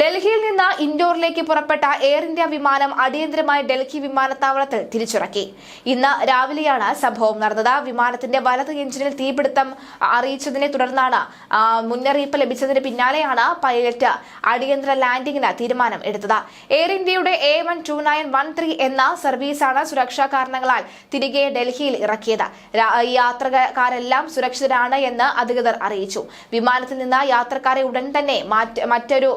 ഡൽഹിയിൽ നിന്ന് ഇൻഡോറിലേക്ക് പുറപ്പെട്ട എയർ ഇന്ത്യ വിമാനം അടിയന്തരമായി ഡൽഹി വിമാനത്താവളത്തിൽ തിരിച്ചിറക്കി. ഇന്ന് രാവിലെയാണ് സംഭവം നടന്നത്. വിമാനത്തിന്റെ വലത് എഞ്ചിനിൽ തീപിടുത്തം അറിയിച്ചതിനെ തുടർന്നാണ് മുന്നറിയിപ്പ് ലഭിച്ചതിന് പിന്നാലെയാണ് പൈലറ്റ് അടിയന്തര ലാൻഡിംഗിന് തീരുമാനം എടുത്തത്. എയർ ഇന്ത്യയുടെ A one two nine one three എന്ന സർവീസാണ് സുരക്ഷാ കാരണങ്ങളാൽ തിരികെ ഡൽഹിയിൽ ഇറക്കിയത്. യാത്രക്കാരെല്ലാം സുരക്ഷിതരാണ് എന്ന് അധികൃതർ അറിയിച്ചു. വിമാനത്തിൽ നിന്ന് യാത്രക്കാരെ ഉടൻ തന്നെ മറ്റൊരു മറ്റൊരു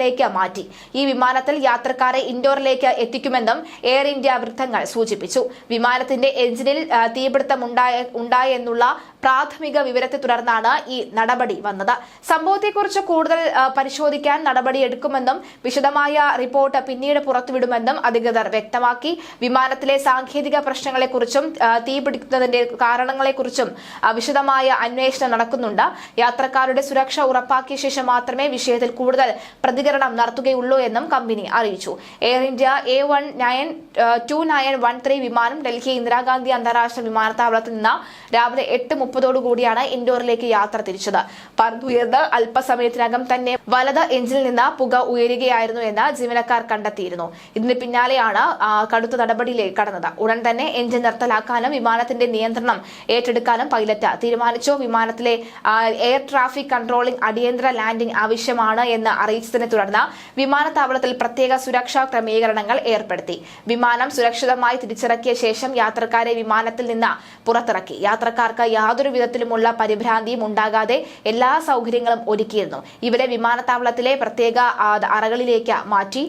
വിമാനത്തിലേക്ക് മാറ്റി. ഈ വിമാനത്തിൽ യാത്രക്കാരെ ഇൻഡോറിലേക്ക് എത്തിക്കുമെന്നും എയർ ഇന്ത്യ വൃത്തങ്ങൾ സൂചിപ്പിച്ചു. വിമാനത്തിന്റെ എഞ്ചിനിൽ തീപിടുത്തം ഉണ്ടായ ഉണ്ടായെന്നുള്ള പ്രാഥമിക വിവരത്തെ തുടർന്നാണ് ഈ നടപടി വന്നത്. സംഭവത്തെക്കുറിച്ച് കൂടുതൽ പരിശോധിക്കാൻ നടപടി എടുക്കുമെന്നും വിശദമായ റിപ്പോർട്ട് പിന്നീട് പുറത്തുവിടുമെന്നും അധികൃതർ വ്യക്തമാക്കി. വിമാനത്തിലെ സാങ്കേതിക പ്രശ്നങ്ങളെക്കുറിച്ചും തീപിടിക്കുന്നതിന്റെ കാരണങ്ങളെക്കുറിച്ചും വിശദമായ അന്വേഷണം നടക്കുന്നുണ്ട്. യാത്രക്കാരുടെ സുരക്ഷ ഉറപ്പാക്കിയ ശേഷം മാത്രമേ വിഷയത്തിൽ കൂടുതൽ പ്രതികരണം നടത്തുകയുള്ളൂ എന്നും കമ്പനി അറിയിച്ചു. Air India A one nine two nine one three വിമാനം ഡൽഹി ഇന്ദിരാഗാന്ധി അന്താരാഷ്ട്ര വിമാനത്താവളത്തിൽ നിന്ന് രാവിലെ എട്ട് മുപ്പതോടുകൂടിയാണ് ഇൻഡോറിലേക്ക് യാത്ര തിരിച്ചത്. പറന്നുയർന്ന് അല്പസമയത്തിനകം തന്നെ വലത് എഞ്ചിനിൽ നിന്ന് പുക ഉയരുകയായിരുന്നു എന്ന് ജീവനക്കാർ കണ്ടെത്തിയിരുന്നു. ഇതിന് പിന്നാലെയാണ് കടുത്ത നടപടിയിലേക്ക് കടന്നത്. ഉടൻ തന്നെ എഞ്ചിൻ നിർത്തലാക്കാനും വിമാനത്തിന്റെ നിയന്ത്രണം ഏറ്റെടുക്കാനും പൈലറ്റ് തീരുമാനിച്ചു. വിമാനത്തിലെ എയർ ട്രാഫിക് കൺട്രോളിംഗ് അടിയന്തര ലാൻഡിംഗ് ആവശ്യമാണ് എന്ന് അറിയിച്ചതിനെ തുടർന്ന് വിമാനത്താവളത്തിൽ പ്രത്യേക സുരക്ഷാ ക്രമീകരണങ്ങൾ ഏർപ്പെടുത്തി. വിമാനം സുരക്ഷിതമായി തിരിച്ചിറക്കിയ ശേഷം യാത്രക്കാരെ വിമാനത്തിൽ നിന്ന് പുറത്തിറക്കി. യാത്രക്കാർക്ക് യാതൊരു വിധത്തിലുമുള്ള പരിഭ്രാന്തിയും ഉണ്ടാകാതെ എല്ലാ സൗകര്യങ്ങളും ഒരുക്കിയിരുന്നു. ഇവരെ വിമാനത്താവളത്തിലെ പ്രത്യേക അറകളിലേക്ക് മാറ്റി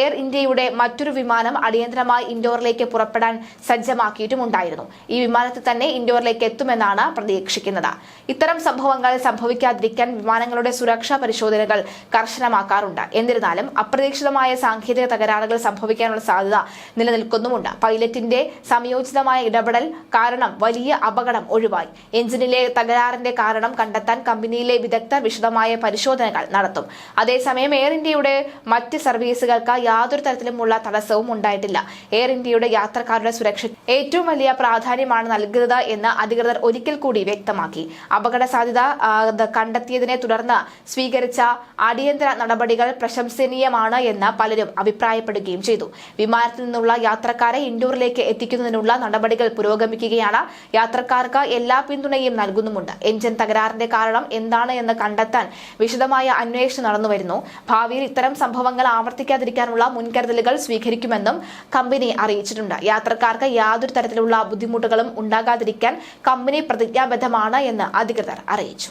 എയർ ഇന്ത്യയുടെ മറ്റൊരു വിമാനം അടിയന്തരമായി ഇൻഡോറിലേക്ക് പുറപ്പെടാൻ സജ്ജമാക്കിയിട്ടുമുണ്ടായിരുന്നു. ഈ വിമാനത്തിൽ തന്നെ ഇൻഡോറിലേക്ക് എത്തുമെന്നാണ് പ്രതീക്ഷിക്കുന്നത്. ഇത്തരം സംഭവങ്ങൾ സംഭവിക്കാതിരിക്കാൻ വിമാനങ്ങളുടെ സുരക്ഷാ പരിശോധനകൾ കർശനമാക്കാറുണ്ട്. എന്നിരുന്നാലും അപ്രതീക്ഷിതമായ സാങ്കേതിക തകരാറുകൾ സംഭവിക്കാനുള്ള സാധ്യത നിലനിൽക്കുന്നുമുണ്ട്. പൈലറ്റിന്റെ സംയോജിതമായ ഇടപെടൽ കാരണം വലിയ അപകടം ഒഴിവായി. എഞ്ചിനിലെ തകരാറിന്റെ കാരണം കണ്ടെത്താൻ കമ്പനിയിലെ വിദഗ്ധർ വിശദമായ പരിശോധനകൾ നടത്തും. അതേസമയം എയർ ഇന്ത്യയുടെ മറ്റ് സർവീസുകൾക്ക് യാതൊരു തരത്തിലുമുള്ള തടസ്സവും ഉണ്ടായിട്ടില്ല. എയർ ഇന്ത്യയുടെ യാത്രക്കാരുടെ സുരക്ഷ ഏറ്റവും വലിയ പ്രാധാന്യമാണ് നൽകുന്നത് എന്ന് അധികൃതർ ഒരിക്കൽ കൂടി വ്യക്തമാക്കി. അപകട സാധ്യത കണ്ടെത്തിയതിനെ തുടർന്ന് സ്വീകരിച്ച അടിയന്തര നടപടികൾ പ്രശംസനീയമാണ് എന്ന് പലരും അഭിപ്രായപ്പെടുകയും ചെയ്തു. വിമാനത്തിൽ നിന്നുള്ള യാത്രക്കാരെ ഇൻഡോറിലേക്ക് എത്തിക്കുന്നതിനുള്ള നടപടികൾ പുരോഗമിക്കുകയാണ്. യാത്രക്കാർക്ക് എല്ലാ പിന്തുണയും നൽകുന്നുമുണ്ട്. എഞ്ചിൻ തകരാറിന്റെ കാരണം എന്താണ് എന്ന് കണ്ടെത്താൻ വിശദമായ അന്വേഷണം നടന്നുവരുന്നു. ഭാവിയിൽ ഇത്തരം സംഭവങ്ങൾ ആവർത്തിക്കാതിരിക്കാനുള്ള മുൻകരുതലുകൾ സ്വീകരിക്കുമെന്നും കമ്പനി അറിയിച്ചിട്ടുണ്ട്. യാത്രക്കാർക്ക് യാതൊരു തരത്തിലുള്ള ബുദ്ധിമുട്ടുകളും ഉണ്ടാകാതിരിക്കാൻ കമ്പനി പ്രതിജ്ഞാബദ്ധമാണ് എന്ന് അധികൃതർ അറിയിച്ചു.